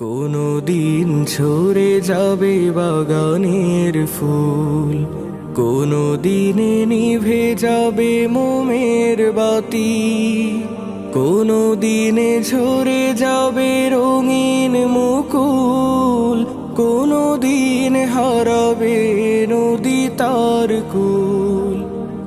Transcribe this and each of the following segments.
কোনো দিন ঝরে যাবে বাগানের ফুল কোনো দিনে নিভে যাবে মোমের বাতি কোনো দিনে ঝরে যাবে রঙিন মুকুল কোনো দিন হারাবে নদী তার কুল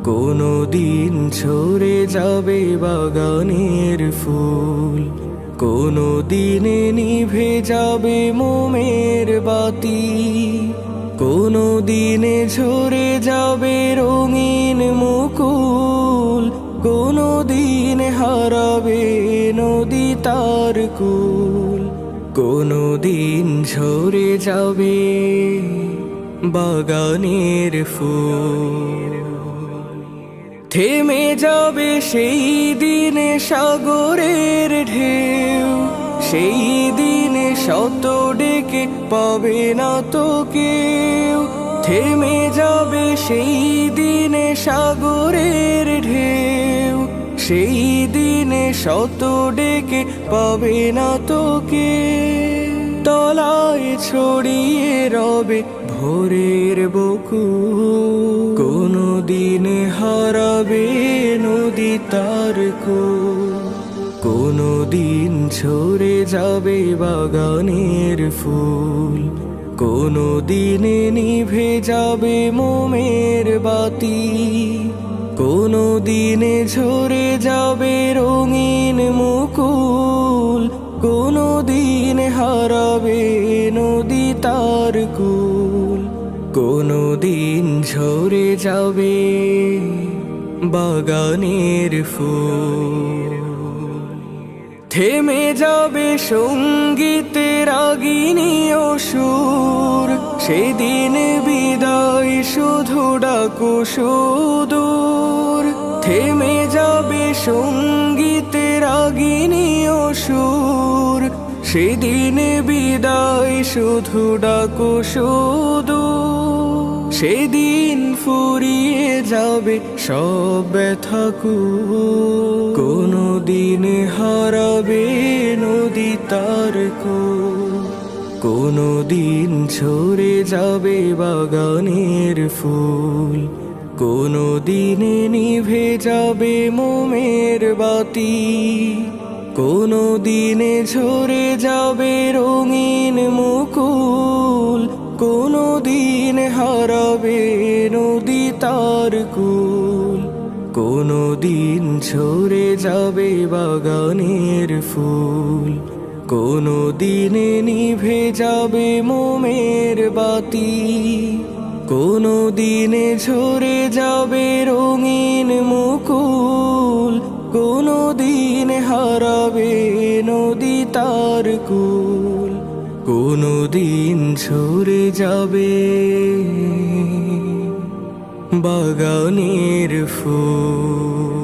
কোনো দিন ঝরে যাবে বাগানের ফুল। কোনো দিনে নিভে যাবে মোমের বাতি। কোনো দিনে ঝরে যাবে রঙিন মুকুল। কোনো দিন হারাবে নদী তার কুল। কোনো দিন ঝরে যাবে বাগানের ফুল। থেমে যাবে সেই দিনে সাগরের ঢেউ। সেই দিনে শত ডেকে পাবে না তো কেউ। থেমে যাবে সেই দিনে সাগরের ঢেউ। সেই দিনে শত ডেকে পাবে না তো কেউ। তলায় ছড়িয়ে রবে ভোরের বকু। কোনো দিন হারাবে নদী তার কোনো দিন ছড়ে যাবে বাগানের ফুল। কোনো দিনে নিভে যাবে মোমের বাতি। কোনো দিনে ঝরে যাবে রঙিন মুকুল। কোনো দিন হারাবে তার কুল কোনো দিন ঝরে যাবে বাগানের ফুল। থেমে যাবে সঙ্গীতের আগিনী সুর সেদিন বিদায় শুধু ডাকো সুদূর। থেমে যাবে সঙ্গীতের আগিনী সুর সেদিন বিদায় শুধু ডাকো সুদূর সেদিন ফুরিয়ে যাবে সব ব্যথাকু কোনো দিন হারাবে নদী তার কোনো দিন ছড়ে যাবে বাগানের ফুল। কোনো দিনে নিভে যাবে মোমের বাতি। কোনো দিনে ঝরে যাবে রঙিন মুকুল, কোনো দিন হারাবে নদী তার কুল, কোনো দিন ঝরে যাবে বাগানের ফুল, কোনো দিনে নিভে যাবে মোমের বাতি, কোনো দিনে ঝরে যাবে রঙিন তার কুল কোনো দিন ঝরে যাবে। বাগানের ফুল।